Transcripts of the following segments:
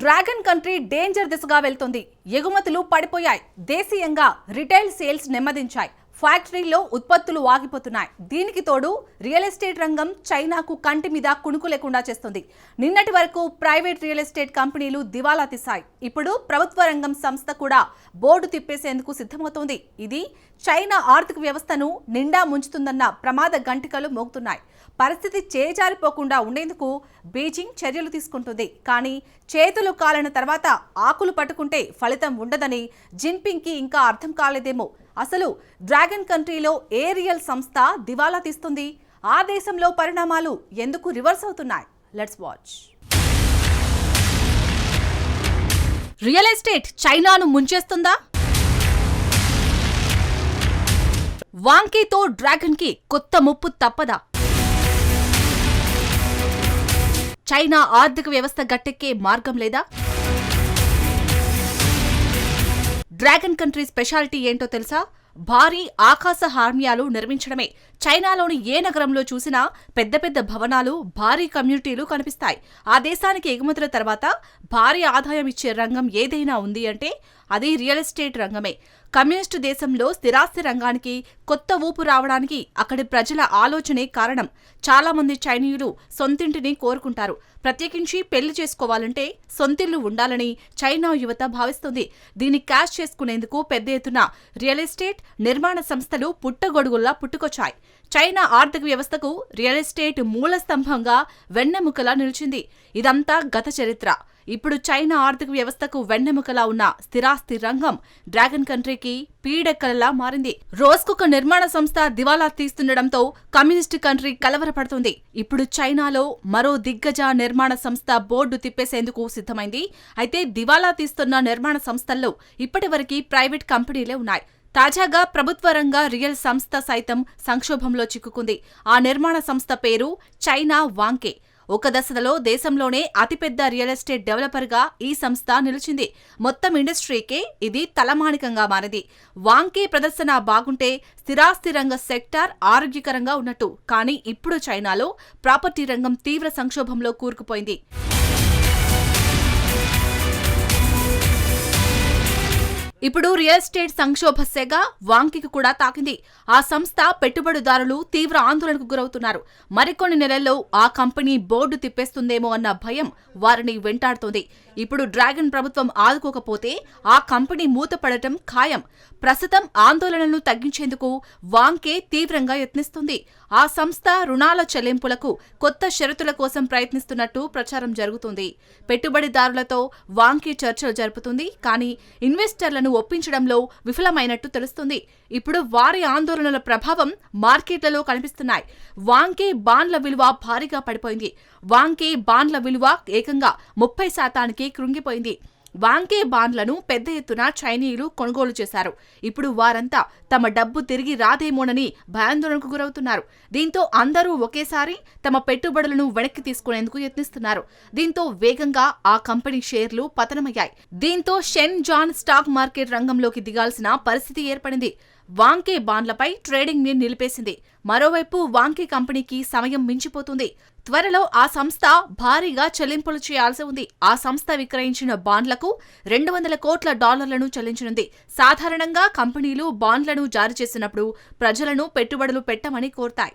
Dragon country danger దిశగా వెళ్తుంది. ఎగుమతులు పడిపోయాయి. దేశీయంగా రిటైల్ సేల్స్ నెమ్మదించాయి. ఫ్యాక్టరీలో ఉత్పత్తులు ఆగిపోతున్నాయి. దీనికి తోడు రియల్ ఎస్టేట్ రంగం చైనాకు కంటి మీద కుణుకు లేకుండా చేస్తుంది. నిన్నటి వరకు ప్రైవేట్ రియల్ ఎస్టేట్ కంపెనీలు దివాలా తీశాయి. ఇప్పుడు ప్రభుత్వ రంగం సంస్థ కూడా బోర్డు తిప్పేసేందుకు సిద్ధమవుతోంది. ఇది చైనా ఆర్థిక వ్యవస్థను నిండా ముంచుతుందన్న ప్రమాద గంటికలు మోగుతున్నాయి. పరిస్థితి చేజారిపోకుండా ఉండేందుకు బీజింగ్ చర్యలు తీసుకుంటుంది. కానీ చేతులు కాలిన తర్వాత ఆకులు పట్టుకుంటే ఫలితం ఉండదని జిన్పింగ్కి ఇంకా అర్థం కాలేదేమో. అసలు డ్రాగన్ కంట్రీలో ఏ రియల్ సంస్థ దివాలా తీస్తుంది? ఆ దేశంలో పరిణామాలు ఎందుకు రివర్స్ అవుతున్నాయి? Let's watch. రియల్ ఎస్టేట్ చైనాను ముంచేస్తుందా? వాంకీతో డ్రాగన్కి కొత్త ముప్పు తప్పదా? చైనా ఆర్థిక వ్యవస్థ గట్టెక్కే మార్గం లేదా? డ్రాగన్ కంట్రీ స్పెషాలిటీ ఏంటో తెలుసా? భారీ ఆకాశ హార్మ్యాలు నిర్మించడమే చైనాలోని ఏ నగరంలో చూసినా పెద్ద పెద్ద భవనాలు భారీ కమ్యూనిటీలు కనిపిస్తాయి. ఆ దేశానికి ఎగుమతుల తర్వాత భారీ ఆదాయం ఇచ్చే రంగం ఏదైనా ఉంది అంటే అది రియల్ ఎస్టేట్ రంగమే. కమ్యూనిస్టు దేశంలో స్థిరాస్తి రంగానికి కొత్త ఊపు రావడానికి అక్కడి ప్రజల ఆలోచనే కారణం. చాలామంది చైనీయులు సొంతింటిని కోరుకుంటారు. ప్రత్యేకించి పెళ్ళి చేసుకోవాలంటే సొంతిల్లు ఉండాలని చైనా యువత భావిస్తుంది. దీన్ని క్యాష్ చేసుకునేందుకు పెద్ద ఎత్తున రియల్ ఎస్టేట్ నిర్మాణ సంస్థలు పుట్టగొడుగుల్లా పుట్టుకొచ్చాయి. చైనా ఆర్థిక వ్యవస్థకు రియల్ ఎస్టేట్ మూలస్తంభంగా వెన్నెముకలా నిలిచింది. ఇదంతా గత చరిత్ర. ఇప్పుడు చైనా ఆర్థిక వ్యవస్థకు వెన్నెముకలా ఉన్న స్థిరాస్తి రంగం డ్రాగన్ కంట్రీకి పీడెక్కలలా మారింది. రోజుకొక నిర్మాణ సంస్థ దివాలా తీస్తుండటంతో కమ్యూనిస్టు కంట్రీ కలవరపడుతుంది. ఇప్పుడు చైనాలో మరో దిగ్గజ నిర్మాణ సంస్థ బోర్డు తిప్పేసేందుకు సిద్ధమైంది. అయితే దివాలా తీస్తున్న నిర్మాణ సంస్థల్లో ఇప్పటివరకు ప్రైవేట్ కంపెనీలే ఉన్నాయి. తాజాగా ప్రభుత్వ రంగ రియల్ సంస్థ సైతం సంక్షోభంలో చిక్కుకుంది. ఆ నిర్మాణ సంస్థ పేరు చైనా వాంకే. ఒక దశలో దేశంలోనే అతిపెద్ద రియల్ ఎస్టేట్ డెవలపర్గా ఈ సంస్థ నిలిచింది. మొత్తం ఇండస్ట్రీకే ఇది తలమానికంగా మారింది. వాంకే ప్రదర్శన బాగుంటే స్థిరాస్తి రంగ సెక్టార్ ఆరోగ్యకరంగా ఉన్నట్టు. కానీ ఇప్పుడు చైనాలో ప్రాపర్టీ రంగం తీవ్ర సంక్షోభంలో కూరుకుపోయింది. ఇప్పుడు రియల్ ఎస్టేట్ సంక్షోభ సెగ వాంకికి కూడా తాకింది. ఆ సంస్థ పెట్టుబడిదారులు తీవ్ర ఆందోళనకు గురవుతున్నారు. మరికొన్ని నెలల్లో ఆ కంపెనీ బోర్డు తిప్పేస్తుందేమో అన్న భయం వారిని వెంటాడుతోంది. ఇప్పుడు డ్రాగన్ ప్రభుత్వం ఆదుకోకపోతే ఆ కంపెనీ మూతపడటం ఖాయం. ప్రస్తుతం ఆందోళనలను తగ్గించేందుకు వాంకే తీవ్రంగా యత్నిస్తుంది. ఆ సంస్థ రుణాల చెల్లింపులకు కొత్త షరతుల కోసం ప్రయత్నిస్తున్నట్టు ప్రచారం జరుగుతుంది. పెట్టుబడిదారులతో వాంకే చర్చలు జరుపుతుంది. కానీ ఇన్వెస్టర్లను ఒప్పించడంలో విఫలమైనట్టు తెలుస్తుంది. ఇప్పుడు వారి ఆందోళనల ప్రభావం మార్కెట్లలో కనిపిస్తున్నాయి. వాంకే బాండ్ల విలువ భారీగా పడిపోయింది. వాంకే బాండ్ల విలువ ఏకంగా ముప్పై శాతానికి కృంగిపోయింది. వాంకే బాండ్లను పెద్ద ఎత్తున చైనీయులు కొనుగోలు చేశారు. ఇప్పుడు వారంతా తమ డబ్బు తిరిగి రాదేమోనని భయాందోళనకు గురవుతున్నారు. దీంతో అందరూ ఒకేసారి తమ పెట్టుబడులను వెనక్కి తీసుకునేందుకు యత్నిస్తున్నారు. దీంతో వేగంగా ఆ కంపెనీ షేర్లు పతనమయ్యాయి. దీంతో షెన్ జాన్ స్టాక్ మార్కెట్ రంగంలోకి దిగాల్సిన పరిస్థితి ఏర్పడింది. వాంకే బాండ్లపై ట్రేడింగ్ని నిలిపేసింది. మరోవైపు వాంకే కంపెనీకి సమయం మించిపోతుంది. త్వరలో ఆ సంస్థ భారీగా చెల్లింపులు చేయాల్సి ఉంది. ఆ సంస్థ విక్రయించిన బాండ్లకు రెండు వందల కోట్ల డాలర్లను చెల్లించనుంది. సాధారణంగా కంపెనీలు బాండ్లను జారీ చేసినప్పుడు ప్రజలను పెట్టుబడులు పెట్టమని కోరతాయి.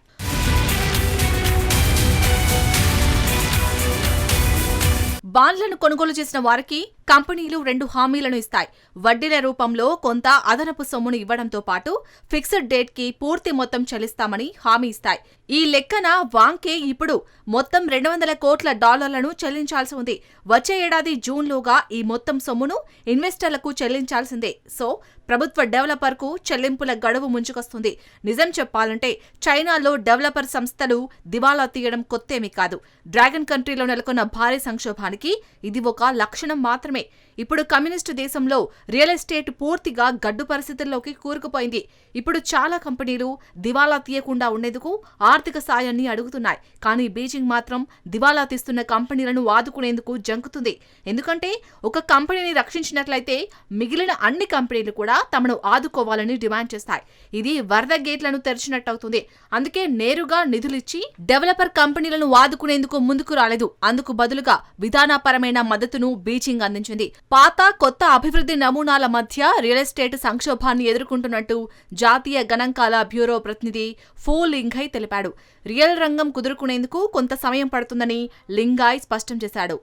బాండ్లను కొనుగోలు చేసిన వారికి కంపెనీలు రెండు హామీలను ఇస్తాయి. వడ్డీల రూపంలో కొంత అదనపు సొమ్మును ఇవ్వడంతో పాటు ఫిక్స్డ్ డేట్కి పూర్తి మొత్తం చెల్లిస్తామని హామీ ఇస్తాయి. ఈ లెక్కన వాంకే ఇప్పుడు మొత్తం రెండు వందల కోట్ల డాలర్లను చెల్లించాల్సి ఉంది. వచ్చే ఏడాది జూన్లోగా ఈ మొత్తం సొమ్మును ఇన్వెస్టర్లకు చెల్లించాల్సిందే. సో ప్రభుత్వ డెవలపర్కు చెల్లింపుల గడువు ముంచుకొస్తుంది. నిజం చెప్పాలంటే చైనాలో డెవలపర్ సంస్థలు దివాలా తీయడం కొత్తేమీ కాదు. డ్రాగన్ కంట్రీలో నెలకొన్న భారీ సంక్షోభానికి ఇది ఒక లక్షణం మాత్రమే. నిజమే ఇప్పుడు కమ్యూనిస్టు దేశంలో రియల్ ఎస్టేట్ పూర్తిగా గడ్డు పరిస్థితుల్లోకి కూరుకుపోయింది. ఇప్పుడు చాలా కంపెనీలు దివాలా తీయకుండా ఉండేందుకు ఆర్థిక సాయాన్ని అడుగుతున్నాయి. కానీ బీజింగ్ మాత్రం దివాలా తీస్తున్న కంపెనీలను వాదుకునేందుకు జంకుతుంది. ఎందుకంటే ఒక కంపెనీని రక్షించినట్లయితే మిగిలిన అన్ని కంపెనీలు కూడా తమను ఆదుకోవాలని డిమాండ్ చేస్తాయి. ఇది వరద గేట్లను తెరిచినట్టవుతుంది. అందుకే నేరుగా నిధులిచ్చి డెవలపర్ కంపెనీలను వాదుకునేందుకు ముందుకు రాలేదు. అందుకు బదులుగా విధానపరమైన మద్దతును బీజింగ్ అందించింది పాత కొత్త అభివృద్ధి నమూనాల మధ్య రియల్ ఎస్టేట్ సంక్షోభాన్ని ఎదుర్కొంటున్నట్టు జాతీయ గణాంకాల బ్యూరో ప్రతినిధి ఫూ లింఘై తెలిపాడు. రియల్ రంగం కుదురుకునేందుకు కొంత సమయం పడుతుందని లింగాయ్ స్పష్టం చేశాడు.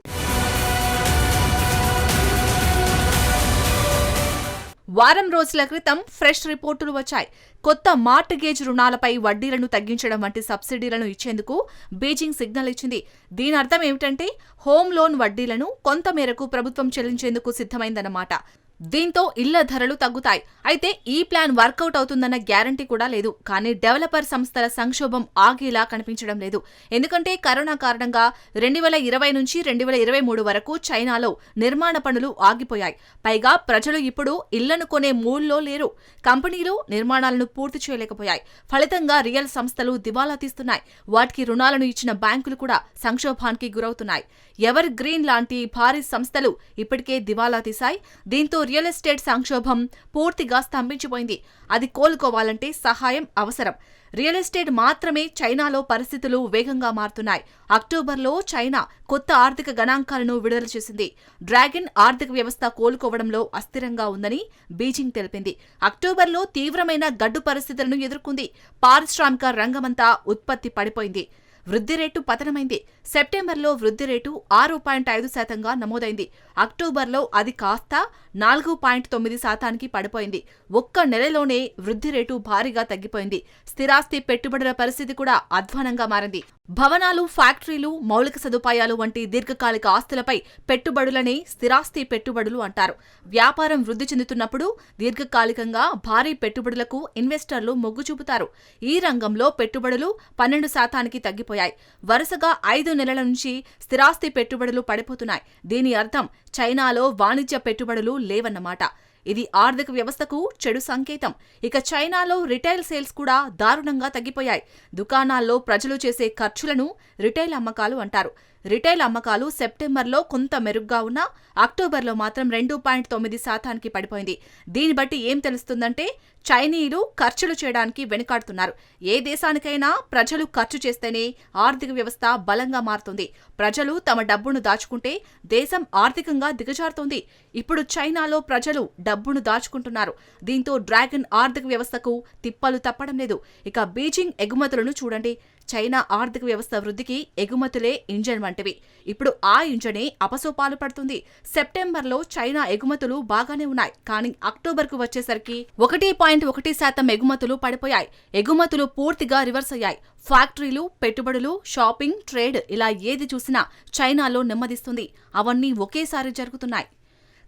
వారం రోజుల క్రితం ఫ్రెష్ రిపోర్టులు వచ్చాయి. కొత్త మార్ట్ గేజ్ రుణాలపై వడ్డీలను తగ్గించడం వంటి సబ్సిడీలను ఇచ్చేందుకు బీజింగ్ సిగ్నల్ ఇచ్చింది. దీని అర్థం ఏమిటంటే హోమ్ లోన్ వడ్డీలను కొంత మేరకు ప్రభుత్వం చెల్లించేందుకు సిద్ధమైందన్నమాట. దీంతో ఇళ్ళ ధరలు తగ్గుతాయి. అయితే ఈ ప్లాన్ వర్కౌట్ అవుతుందన్న గ్యారంటీ కూడా లేదు. కానీ డెవలపర్ సంస్థల సంక్షోభం ఆగేలా కనిపించడం లేదు. ఎందుకంటే కరోనా కారణంగా రెండు వేల ఇరవై నుంచి రెండు వేల ఇరవై మూడు వరకు చైనాలో నిర్మాణ పనులు ఆగిపోయాయి. పైగా ప్రజలు ఇప్పుడు ఇళ్ళను కొనే మూడ్లో లేరు. కంపెనీలు నిర్మాణాలను పూర్తి చేయలేకపోయాయి. ఫలితంగా రియల్ సంస్థలు దివాలా తీస్తున్నాయి. వాటికి రుణాలను ఇచ్చిన బ్యాంకులు కూడా సంక్షోభానికి గురవుతున్నాయి. ఎవర్ గ్రీన్ లాంటి భారీ సంస్థలు ఇప్పటికే దివాలా తీశాయి. దీంతో రియల్ ఎస్టేట్ సంక్షోభం పూర్తిగా స్తంభించిపోయింది. అది కోలుకోవాలంటే సహాయం అవసరం. రియల్ ఎస్టేట్ మాత్రమే చైనాలో పరిస్థితులు వేగంగా మారుతున్నాయి. అక్టోబర్లో చైనా కొత్త ఆర్థిక గణాంకాలను విడుదల చేసింది. డ్రాగన్ ఆర్థిక వ్యవస్థ కోలుకోవడంలో అస్థిరంగా ఉందని బీజింగ్ తెలిపింది. అక్టోబర్లో తీవ్రమైన గడ్డు పరిస్థితులను ఎదుర్కొంది. పారిశ్రామిక రంగమంతా ఉత్పత్తి పడిపోయింది. వృద్ధి రేటు పతనమైంది. సెప్టెంబర్లో వృద్ధి రేటు ఆరు పాయింట్ ఐదు శాతంగా నమోదైంది. అక్టోబర్లో అది కాస్త నాలుగు పాయింట్ తొమ్మిది శాతానికి పడిపోయింది. ఒక్క నెలలోనే వృద్ధి రేటు భారీగా తగ్గిపోయింది. స్థిరాస్తి పెట్టుబడుల పరిస్థితి కూడా అధ్వానంగా మారింది. భవనాలు ఫ్యాక్టరీలు మౌలిక సదుపాయాలు వంటి దీర్ఘకాలిక ఆస్తులపై పెట్టుబడులనే స్థిరాస్తి పెట్టుబడులు అంటారు. వ్యాపారం వృద్ధి చెందుతున్నప్పుడు దీర్ఘకాలికంగా భారీ పెట్టుబడులకు ఇన్వెస్టర్లు మొగ్గు చూపుతారు. ఈ రంగంలో పెట్టుబడులు పన్నెండు శాతానికి తగ్గిపోయాయి. వరుసగా ఐదు నెలల నుంచి స్థిరాస్తి పెట్టుబడులు పడిపోతున్నాయి. దీని అర్థం చైనాలో వాణిజ్య పెట్టుబడులు లేవన్నమాట. ఇది ఆర్థిక వ్యవస్థకు చెడు సంకేతం. ఇక చైనాలో రిటైల్ సేల్స్ కూడా దారుణంగా తగ్గిపోయాయి. దుకాణాల్లో ప్రజలు చేసే ఖర్చులను రిటైల్ అమ్మకాలు అంటారు. రిటైల్ అమ్మకాలు సెప్టెంబర్లో కొంత మెరుగ్గా ఉన్నా అక్టోబర్లో మాత్రం రెండు పాయింట్ తొమ్మిది శాతానికి పడిపోయింది. దీన్ని బట్టి ఏం తెలుస్తుందంటే చైనీయులు ఖర్చులు చేయడానికి వెనుకాడుతున్నారు. ఏ దేశానికైనా ప్రజలు ఖర్చు చేస్తేనే ఆర్థిక వ్యవస్థ బలంగా మారుతుంది. ప్రజలు తమ డబ్బును దాచుకుంటే దేశం ఆర్థికంగా దిగజారుతోంది. ఇప్పుడు చైనాలో ప్రజలు డబ్బును దాచుకుంటున్నారు. దీంతో డ్రాగన్ ఆర్థిక వ్యవస్థకు తిప్పలు తప్పడం లేదు. ఇక బీజింగ్ ఎగుమతులను చూడండి. చైనా ఆర్థిక వ్యవస్థ వృద్ధికి ఎగుమతులే ఇంజన్ వంటివి. ఇప్పుడు ఆ ఇంజనే అపసోపాలు పడుతుంది. సెప్టెంబర్లో చైనా ఎగుమతులు బాగానే ఉన్నాయి. కానీ అక్టోబర్కు వచ్చేసరికి ఒకటి పాయింట్ ఒకటి శాతం ఎగుమతులు పడిపోయాయి. ఎగుమతులు పూర్తిగా రివర్స్ అయ్యాయి. ఫ్యాక్టరీలు పెట్టుబడులు షాపింగ్ ట్రేడ్ ఇలా ఏది చూసినా చైనాలో నెమ్మదిస్తుంది. అవన్నీ ఒకేసారి జరుగుతున్నాయి.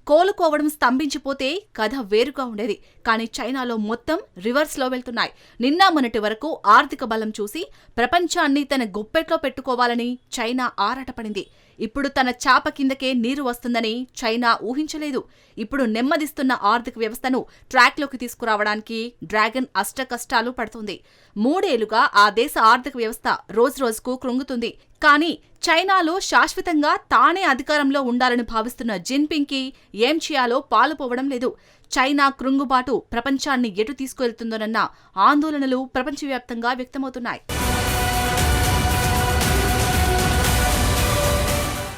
కోలుకోవడం స్తంభించిపోతే కథ వేరుగా ఉండేది. కానీ చైనాలో మొత్తం రివర్స్లో వెళ్తున్నాయి. నిన్న మొన్నటి వరకు ఆర్థిక బలం చూసి ప్రపంచాన్ని తన గుప్పెట్లో పెట్టుకోవాలని చైనా ఆరాటపడింది. ఇప్పుడు తన చాప కిందకే నీరు వస్తుందని చైనా ఊహించలేదు. ఇప్పుడు నెమ్మదిస్తున్న ఆర్థిక వ్యవస్థను ట్రాక్లోకి తీసుకురావడానికి డ్రాగన్ అష్ట కష్టాలు పడుతుంది. మూడేళ్ళుగా ఆ దేశ ఆర్థిక వ్యవస్థ రోజురోజుకు కృంగుతుంది. కానీ చైనాలో శాశ్వతంగా తానే అధికారంలో ఉండాలని భావిస్తున్న జిన్పింగ్కి ఏం చేయాలో పాలుపోవడం లేదు. చైనా కృంగుబాటు ప్రపంచాన్ని ఎటు తీసుకువెళ్తుందోనన్న ఆందోళనలు ప్రపంచవ్యాప్తంగా వ్యక్తమవుతున్నాయి.